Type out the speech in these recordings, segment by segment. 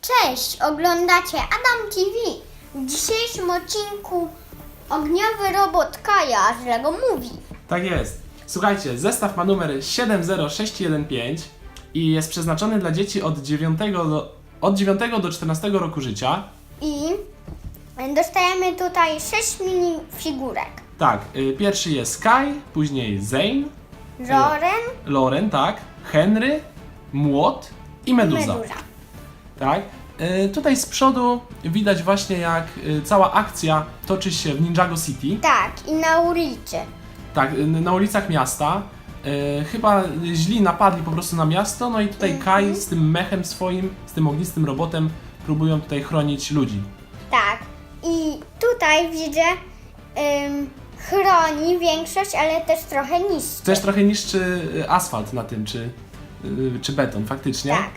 Cześć, oglądacie Adam TV. W dzisiejszym odcinku ogniowy robot Kaja z Lego Movie. Tak jest. Słuchajcie, zestaw ma numer 70615 i jest przeznaczony dla dzieci od 9 do, od 9 do 14 roku życia. I dostajemy tutaj 6 mini figurek. Tak, y, pierwszy jest Sky, później Zane, Loren Loren, tak, Henry, Młot i i Meduza. Meduza. Tak. Tutaj z przodu widać właśnie jak y, cała akcja toczy się w Ninjago City. Tak, i na ulicy. Tak, na ulicach miasta. Y, chyba źli napadli po prostu na miasto, no i tutaj Kai z tym mechem swoim, z tym ognistym robotem próbują tutaj chronić ludzi. Tak. I tutaj widzę ym, chroni większość, ale też trochę niszczy. Też trochę niszczy asfalt na tym, czy, y, czy beton faktycznie. Tak.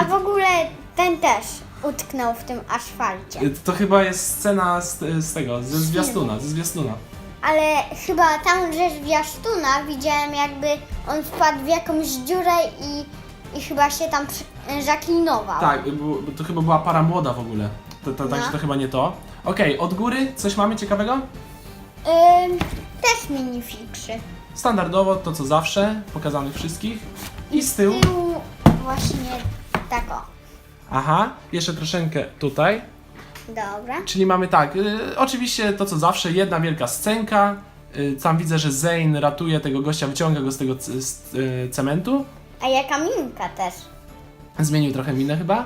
A w ogóle ten też utknął w tym asfalcie. Y, To chyba jest scena z, z tego, ze zwiastuna, ze zwiastuna. Ale chyba tam ze zwiastuna widziałem jakby on wpadł w jakąś dziurę i, i chyba się tam przy- zaklinował. Tak, bo, bo to chyba była para młoda w ogóle. To, to, No. Także to chyba nie to. Okej, od góry coś mamy ciekawego? Ym, też minifixy. Standardowo to co zawsze, pokazanych wszystkich. I z tyłu. Tyłu właśnie tak o. Aha, jeszcze troszeczkę tutaj. Dobra. Czyli mamy tak, y, oczywiście to co zawsze, jedna wielka scenka. Y, tam widzę, że Zane ratuje tego gościa, wyciąga go z tego c- z, y, cementu. A jaka minka też. Zmienił trochę minę chyba.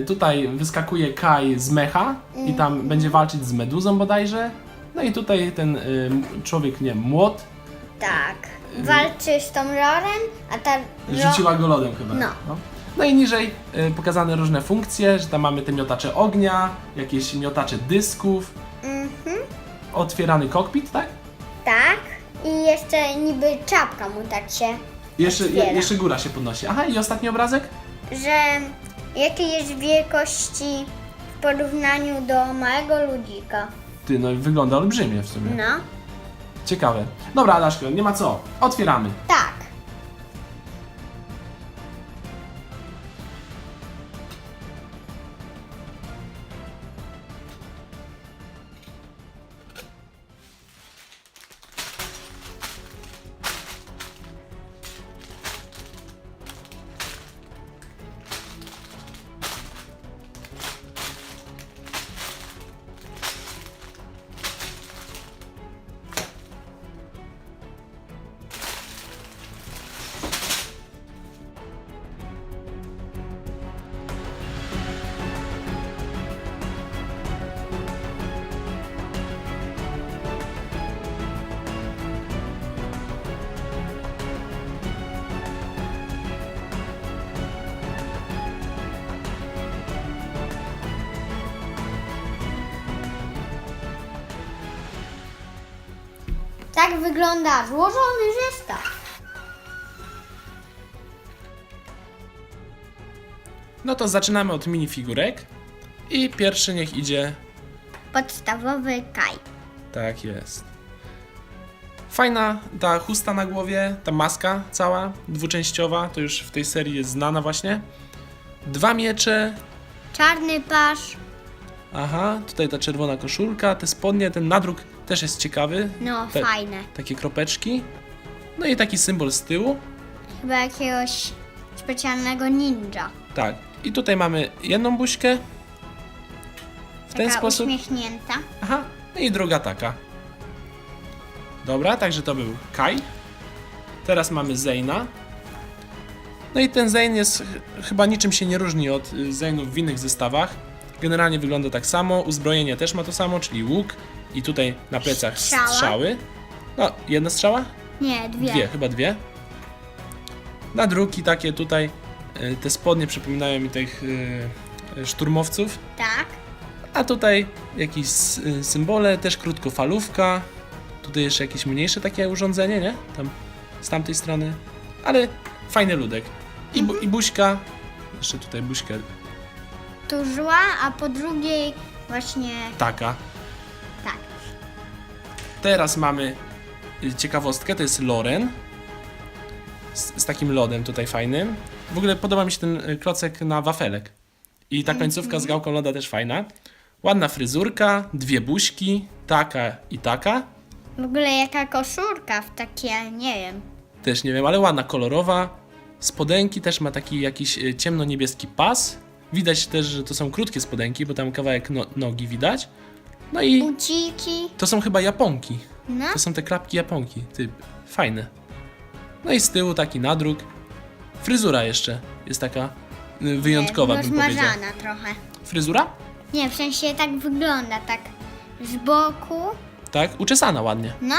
Y, tutaj wyskakuje Kai z mecha i tam będzie walczyć z Meduzą bodajże. No i tutaj ten y, człowiek, nie młot, Tak. Walczy z tą Loren, a ta Ro- rzuciła go lodem chyba. No. No i niżej y, pokazane różne funkcje, że tam mamy te miotacze ognia, jakieś miotacze dysków, Mhm. otwierany kokpit, tak? Tak. I jeszcze niby czapka mu tak się, Jeszcze, je, Otwiera. jeszcze góra się podnosi. Aha, i ostatni obrazek? że jakiej jest wielkości w porównaniu do małego ludzika. Ty, no wygląda olbrzymie w sumie. No. Ciekawe. Dobra, Adaszko, nie ma co. Otwieramy. Tak. Tak wygląda złożony zestaw. No to zaczynamy od minifigurek. I pierwszy niech idzie. Podstawowy kaj. Tak jest. Fajna ta chusta na głowie, ta maska cała, dwuczęściowa, to już w tej serii jest znana właśnie. Dwa miecze. Czarny pasz. Aha, tutaj ta czerwona koszulka, te spodnie, ten nadruk też jest ciekawy. No, Te- fajne. Takie kropeczki. No i taki symbol z tyłu. Chyba jakiegoś specjalnego ninja. Tak. I tutaj mamy jedną buźkę. W ten Taka sposób. uśmiechnięta. Aha. No i druga taka. Dobra, także to był Kai. Teraz mamy Zayna. No i ten Zayn jest ch- chyba niczym się nie różni od y, Zaynów w innych zestawach. Generalnie wygląda tak samo. Uzbrojenie też ma to samo, czyli łuk. I tutaj na plecach Strzała. strzały. No, jedna strzała? Nie, dwie. Dwie, chyba dwie. Nadruki takie tutaj, y, te spodnie przypominają mi tych y, y, szturmowców. Tak. A tutaj jakieś y, symbole, też krótkofalówka. Tutaj jeszcze jakieś mniejsze takie urządzenie, nie? Tam z tamtej strony. Ale fajny ludek. I, bu- i buźka. Jeszcze tutaj buźkę Tu zła, a po drugiej właśnie taka. tak. Teraz mamy y, ciekawostkę, to jest Loren. Z, z takim lodem tutaj fajnym. W ogóle podoba mi się ten y, klocek na wafelek. I ta końcówka z gałką loda też fajna. Ładna fryzurka, dwie buźki, taka i taka. W ogóle jaka koszulka w takie, nie wiem. Też nie wiem, ale ładna, kolorowa. Spodenki też ma taki jakiś e, ciemno-niebieski pas. Widać też, że to są krótkie spodenki, bo tam kawałek no, nogi widać. No i Buciki. to są chyba japonki. No. To są te klapki japonki. Typ, fajne. No i z tyłu taki nadruk. Fryzura jeszcze jest taka y, wyjątkowa, bym powiedział. Rozmarzana trochę. Fryzura? Nie, w sensie tak wygląda, tak z boku. Tak, uczesana ładnie. No.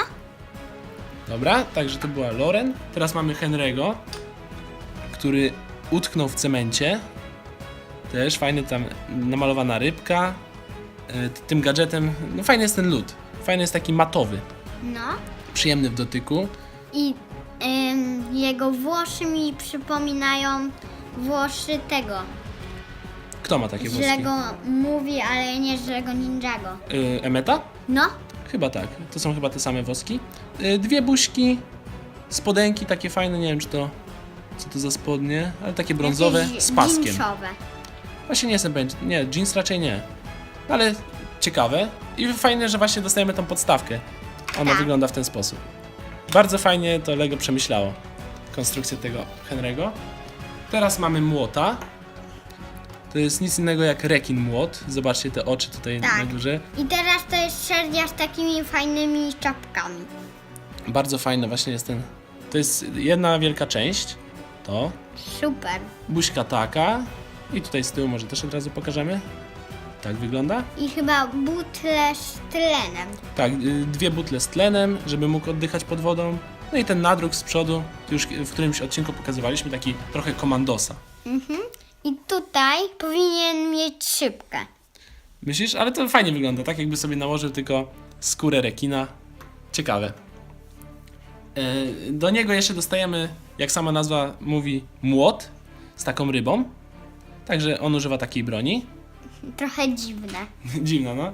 Dobra, także to była Loren. Teraz mamy Henry'ego, który utknął w cemencie. Też fajny tam namalowana rybka. E, Tym gadżetem, no fajny jest ten lód. Fajny jest taki matowy, No. przyjemny w dotyku. I ym, jego włosy mi przypominają włosy tego. Kto ma takie Z włoski? Lego mówi, ale nie z Lego Ninjago. Y, Emeta? No. Chyba tak. To są chyba te same woski. Y, Dwie buźki, spodenki takie fajne, nie wiem czy to... Co to za spodnie? Ale takie brązowe, z paskiem. jeansowe. Właśnie nie jestem pewien. Nie, jeans raczej nie. Ale ciekawe. I fajne, że właśnie dostajemy tą podstawkę. Ona Tak. wygląda w ten sposób. Bardzo fajnie to Lego przemyślało konstrukcję tego Henry'ego. Teraz mamy młota. To jest nic innego jak rekin młot. Zobaczcie te oczy tutaj Tak. na górze. I teraz to jest szerdzia z takimi fajnymi czapkami. Bardzo fajny właśnie jest ten. To jest jedna wielka część. To. Super. Buźka taka. I tutaj z tyłu może też od razu pokażemy. Tak wygląda. I chyba butle z tlenem. Tak, y, dwie butle z tlenem, żeby mógł oddychać pod wodą. No i ten nadruk z przodu, już w którymś odcinku pokazywaliśmy, taki trochę komandosa. I tutaj powinien mieć szybkę. Myślisz? Ale to fajnie wygląda, tak jakby sobie nałożył tylko skórę rekina. Ciekawe. E, Do niego jeszcze dostajemy, jak sama nazwa mówi, młot z taką rybą. Także on używa takiej broni. Trochę dziwne. Dziwno, no.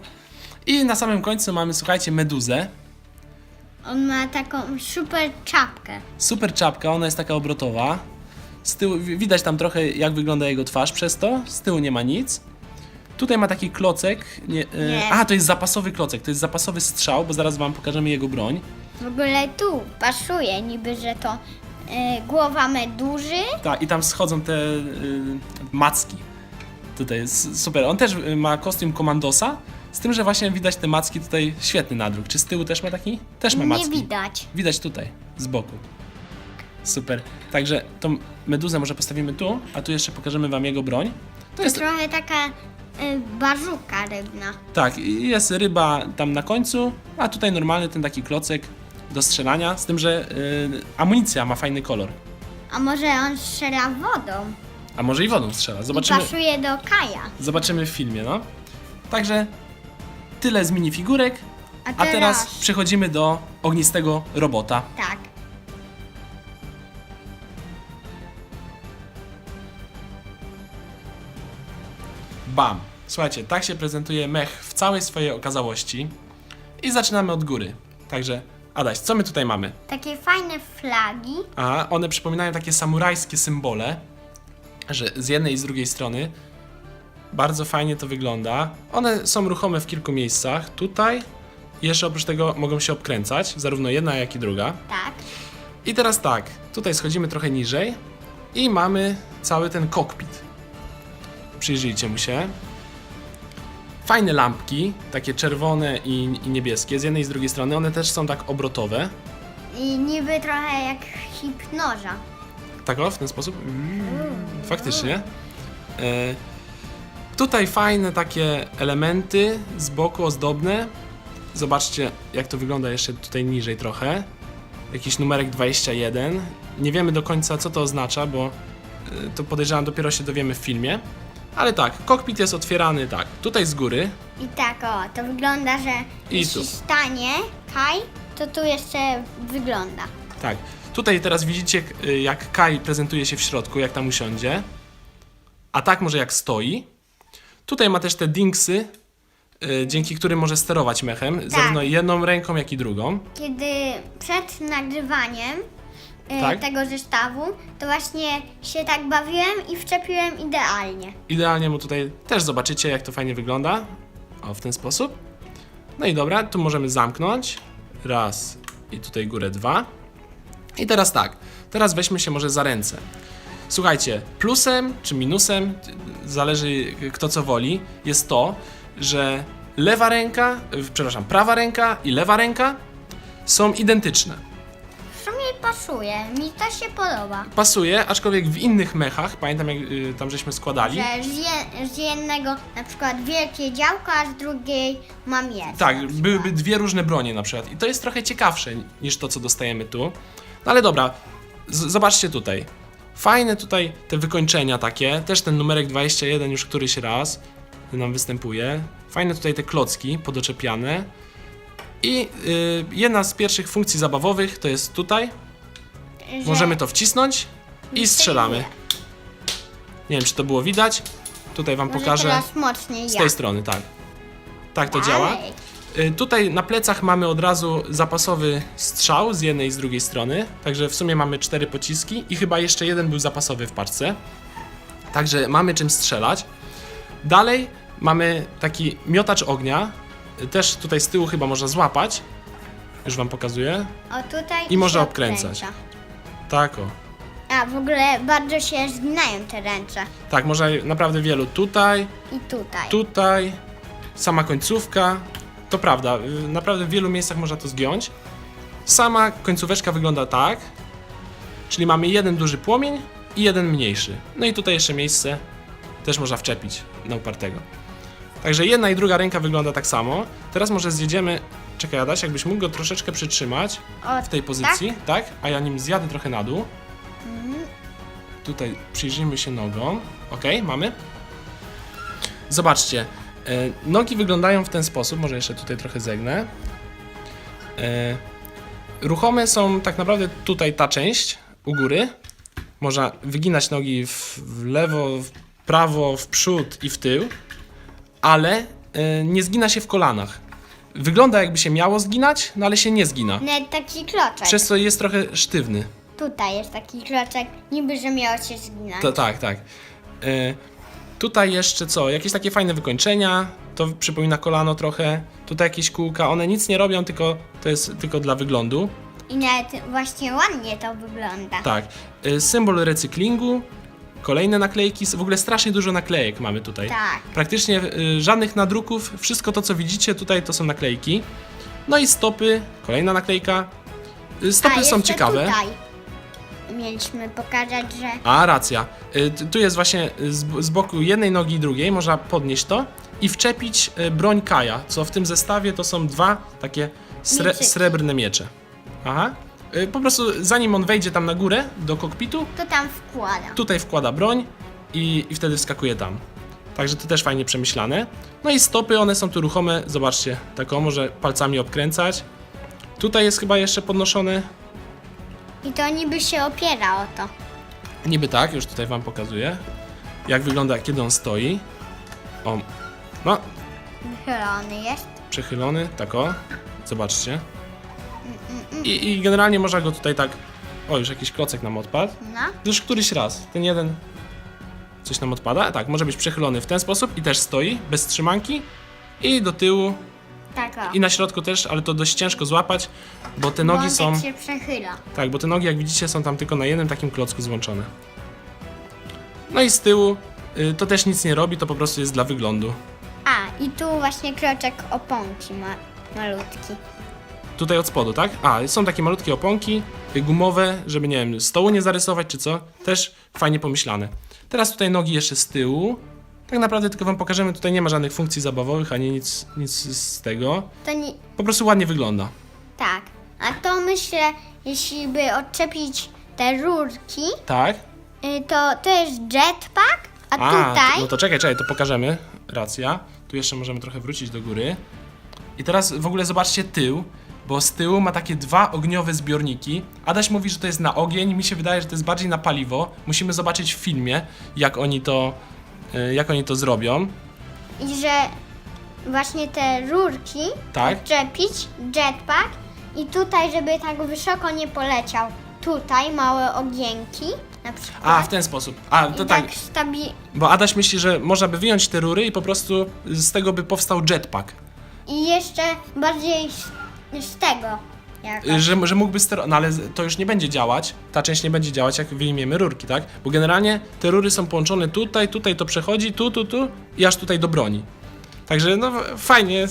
I na samym końcu mamy, słuchajcie, meduzę. On ma taką super czapkę. Super czapka, ona jest taka obrotowa. Z tyłu wi- widać tam trochę jak wygląda jego twarz przez to. Z tyłu nie ma nic. Tutaj ma taki klocek. Nie, e, Nie. A, to jest zapasowy klocek, to jest zapasowy strzał, bo zaraz wam pokażemy jego broń. W ogóle tu pasuje niby, że to y, głowa meduzy. Tak, i tam schodzą te y, macki. Tutaj jest super. On też y, ma kostium komandosa, z tym, że właśnie widać te macki tutaj, świetny nadruk. Czy z tyłu też ma taki? Też ma Nie macki. widać. Widać tutaj, z boku. Super. Także tą meduzę może postawimy tu, a tu jeszcze pokażemy wam jego broń. To To jest, trochę taka y, bazuka rybna. tak, jest ryba tam na końcu, a tutaj normalny ten taki klocek do strzelania, z tym, że y, amunicja ma fajny kolor. A może on strzela wodą A może i wodą strzela. i Zobaczymy, pasuje do Kaja. zobaczymy w filmie, no. Także tyle z minifigurek, A a teraz, teraz przechodzimy do ognistego robota. tak. Bam! Słuchajcie, tak się prezentuje mech w całej swojej okazałości. I zaczynamy od góry. Także, Adaś, co my tutaj mamy? Takie fajne flagi. A one przypominają takie samurajskie symbole, że z jednej i z drugiej strony. Bardzo fajnie to wygląda. One są ruchome w kilku miejscach. Tutaj jeszcze oprócz tego mogą się obkręcać, zarówno jedna, jak i druga. Tak. I teraz tak, tutaj schodzimy trochę niżej i mamy cały ten kokpit. Przyjrzyjcie mu się. Fajne lampki, takie czerwone i, i niebieskie, z jednej i z drugiej strony. One też są tak obrotowe. I niby trochę jak hipnoza. Tak o, w ten sposób? Mm, faktycznie. E, tutaj fajne takie elementy z boku ozdobne. Zobaczcie, jak to wygląda jeszcze tutaj niżej trochę. Jakiś numerek 21. Nie wiemy do końca, co to oznacza, bo e, to podejrzewam dopiero się dowiemy w filmie. Ale tak, kokpit jest otwierany tak, tutaj z góry, I tak o, to wygląda, że I jeśli tu. stanie Kaj, to tu jeszcze wygląda. Tak. Tutaj teraz widzicie, y, jak Kai prezentuje się w środku, jak tam usiądzie. A tak może jak stoi. Tutaj ma też te dingsy, y, dzięki którym może sterować mechem, zarówno jedną ręką, jak i drugą. Kiedy przed nagrywaniem y, Tak. tego zestawu, to właśnie się tak bawiłem i wczepiłem idealnie. Idealnie mu tutaj też zobaczycie, jak to fajnie wygląda. O, w ten sposób. No i dobra, tu możemy zamknąć. Raz i tutaj górę dwa. I teraz tak, teraz weźmy się może za ręce. Słuchajcie, plusem czy minusem, zależy kto co woli, jest to, że lewa ręka, y, przepraszam, prawa ręka i lewa ręka są identyczne. Pasuje, mi to się podoba. Pasuje, aczkolwiek w innych mechach, pamiętam jak y, tam żeśmy składali. Że z, je, z jednego na przykład wielkie działko, a z drugiej mam jedno. Tak, byłyby dwie różne bronie na przykład. I to jest trochę ciekawsze niż to, co dostajemy tu. No ale dobra, zobaczcie tutaj. Fajne tutaj te wykończenia takie. Też ten numerek 21 już któryś raz nam występuje. Fajne tutaj te klocki podoczepiane. I y, jedna z pierwszych funkcji zabawowych to jest tutaj. Że Możemy to wcisnąć i strzelamy. Nie wiem, czy to było widać. Tutaj wam może pokażę. teraz mocniej Z ja. tej strony, tak. Tak to działa. Dalej. Y, Tutaj na plecach mamy od razu zapasowy strzał z jednej i z drugiej strony, także w sumie mamy cztery pociski i chyba jeszcze jeden był zapasowy w paczce. Także mamy czym strzelać. Dalej mamy taki miotacz ognia, y, też tutaj z tyłu chyba można złapać. Już wam pokazuję. O tutaj I może się obkręcać. Tak o. A w ogóle bardzo się zginają te ręce. Tak, można naprawdę wielu. Tutaj, I tutaj. tutaj, sama końcówka. To prawda, y, naprawdę w wielu miejscach można to zgiąć. Sama końcóweczka wygląda tak, czyli mamy jeden duży płomień i jeden mniejszy. No i tutaj jeszcze miejsce też można wczepić na upartego. Także jedna i druga ręka wygląda tak samo. Teraz może zjedziemy. Czekaj, Adaś, jakbyś mógł go troszeczkę przytrzymać O, w tej pozycji, tak? A ja nim zjadę trochę na dół. Tutaj przyjrzyjmy się nogom. Ok, mamy. Zobaczcie, e, nogi wyglądają w ten sposób, może jeszcze tutaj trochę zegnę. E, ruchome są tak naprawdę tutaj ta część u góry. Można wyginać nogi w, w lewo, w prawo, w przód i w tył, ale e, nie zgina się w kolanach. Wygląda jakby się miało zginać, no ale się nie zgina. Nawet taki kloczek. Przez co jest trochę sztywny. Tutaj jest taki kloczek, niby że miało się zginąć. To, tak, tak. E, tutaj jeszcze co? Jakieś takie fajne wykończenia. To przypomina kolano trochę. Tutaj jakieś kółka. One nic nie robią, tylko to jest tylko dla wyglądu. I nawet właśnie ładnie to wygląda. Tak. E, symbol recyklingu. Kolejne naklejki. W ogóle strasznie dużo naklejek mamy tutaj. Tak. Praktycznie e, żadnych nadruków. Wszystko to, co widzicie tutaj, to są naklejki. No i stopy. Kolejna naklejka. E, Stopy A, są jeszcze ciekawe. Tutaj mieliśmy pokazać, że A, racja. Y, t- Tu jest właśnie y, z, z boku jednej nogi i drugiej, można podnieść to i wczepić y, broń Kaja, co w tym zestawie to są dwa takie sre, Mieczyki. srebrne miecze. Aha. Y, Po prostu zanim on wejdzie tam na górę do kokpitu, to tam wkłada. tutaj wkłada broń i, i wtedy wskakuje tam. Także to też fajnie przemyślane. No i stopy, one są tu ruchome, zobaczcie, taką może palcami obkręcać. Tutaj jest chyba jeszcze podnoszone I to niby się opiera o to. Niby tak, już tutaj wam pokazuję. Jak wygląda, kiedy on stoi. O, no, Wychylony jest. przechylony, tak o. Zobaczcie. I, I generalnie można go tutaj tak... O, już jakiś klocek nam odpadł. No. Już któryś raz. Ten jeden... Coś nam odpada? Tak, może być przechylony w ten sposób i też stoi, bez trzymanki. I do tyłu, Tak o. i na środku też, ale to dość ciężko złapać, bo te nogi Wątek są... się przechyla. Tak, bo te nogi, jak widzicie, są tam tylko na jednym takim klocku złączone. No i z tyłu y, to też nic nie robi, to po prostu jest dla wyglądu. A, i tu właśnie kroczek oponki ma malutki. Tutaj od spodu, tak? A, są takie malutkie oponki y, gumowe, żeby, nie wiem, stołu nie zarysować czy co. Też fajnie pomyślane. Teraz tutaj nogi jeszcze z tyłu. Tak naprawdę tylko wam pokażemy, tutaj nie ma żadnych funkcji zabawowych, ani nic, nic z tego. To nie... Po prostu ładnie wygląda. Tak. A to myślę, jeśli by odczepić te rurki, Tak? y, to to jest jetpack, a, A, tutaj... no to czekaj, czekaj, to pokażemy. Racja. Tu jeszcze możemy trochę wrócić do góry. I teraz w ogóle zobaczcie tył, bo z tyłu ma takie dwa ogniowe zbiorniki. Adaś mówi, że to jest na ogień, mi się wydaje, że to jest bardziej na paliwo. Musimy zobaczyć w filmie, jak oni to, y, jak oni to zrobią. I że właśnie te rurki Tak. odczepić, jetpack i tutaj, żeby tak wysoko nie poleciał. tutaj małe ogienki, na przykład. A, w ten sposób. A, to I tak, tak stabi... bo Adaś myśli, że można by wyjąć te rury i po prostu z tego by powstał jetpack. I jeszcze bardziej z tego. Jako. Y, Że, że mógłby sterować, no ale to już nie będzie działać, ta część nie będzie działać, jak wyjmiemy rurki, tak? Bo generalnie te rury są połączone tutaj, tutaj to przechodzi, tu, tu, tu i aż tutaj do broni. Także no fajnie,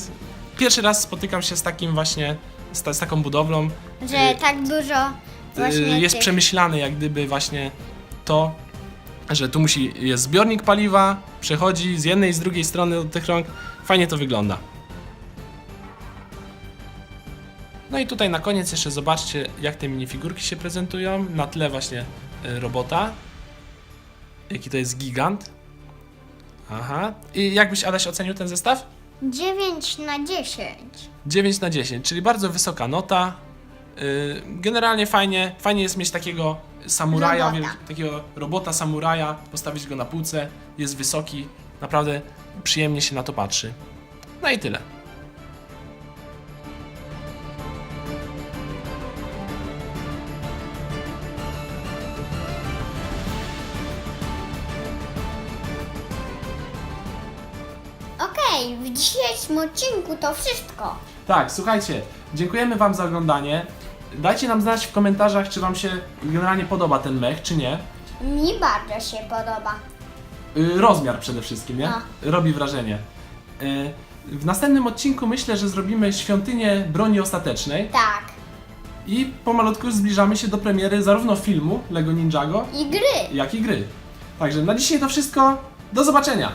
pierwszy raz spotykam się z takim właśnie, z, ta, z taką budowlą. Że y, tak dużo Y, właśnie jest tych... przemyślane jak gdyby właśnie to, że tu musi, jest zbiornik paliwa, przechodzi z jednej i z drugiej strony od tych rąk. Fajnie to wygląda. I tutaj na koniec jeszcze zobaczcie, jak te minifigurki się prezentują. Na tle właśnie y, robota. Jaki to jest gigant. Aha. I jak byś Adaś ocenił ten zestaw? 9 na 10. 9 na 10, czyli bardzo wysoka nota. Yy, Generalnie fajnie, fajnie jest mieć takiego samuraja, Robota. wiel- takiego robota samuraja, postawić go na półce, jest wysoki, naprawdę przyjemnie się na to patrzy. No i tyle. Dzisiejszym odcinku to wszystko. Tak, słuchajcie, dziękujemy Wam za oglądanie. Dajcie nam znać w komentarzach, czy Wam się generalnie podoba ten mech, czy nie. Mi bardzo się podoba. Y, Rozmiar przede wszystkim, nie? A. Robi wrażenie. Y, W następnym odcinku myślę, że zrobimy świątynię broni ostatecznej Tak. i pomalutku zbliżamy się do premiery zarówno filmu Lego Ninjago, I gry. jak i gry. Także na dzisiaj to wszystko. Do zobaczenia!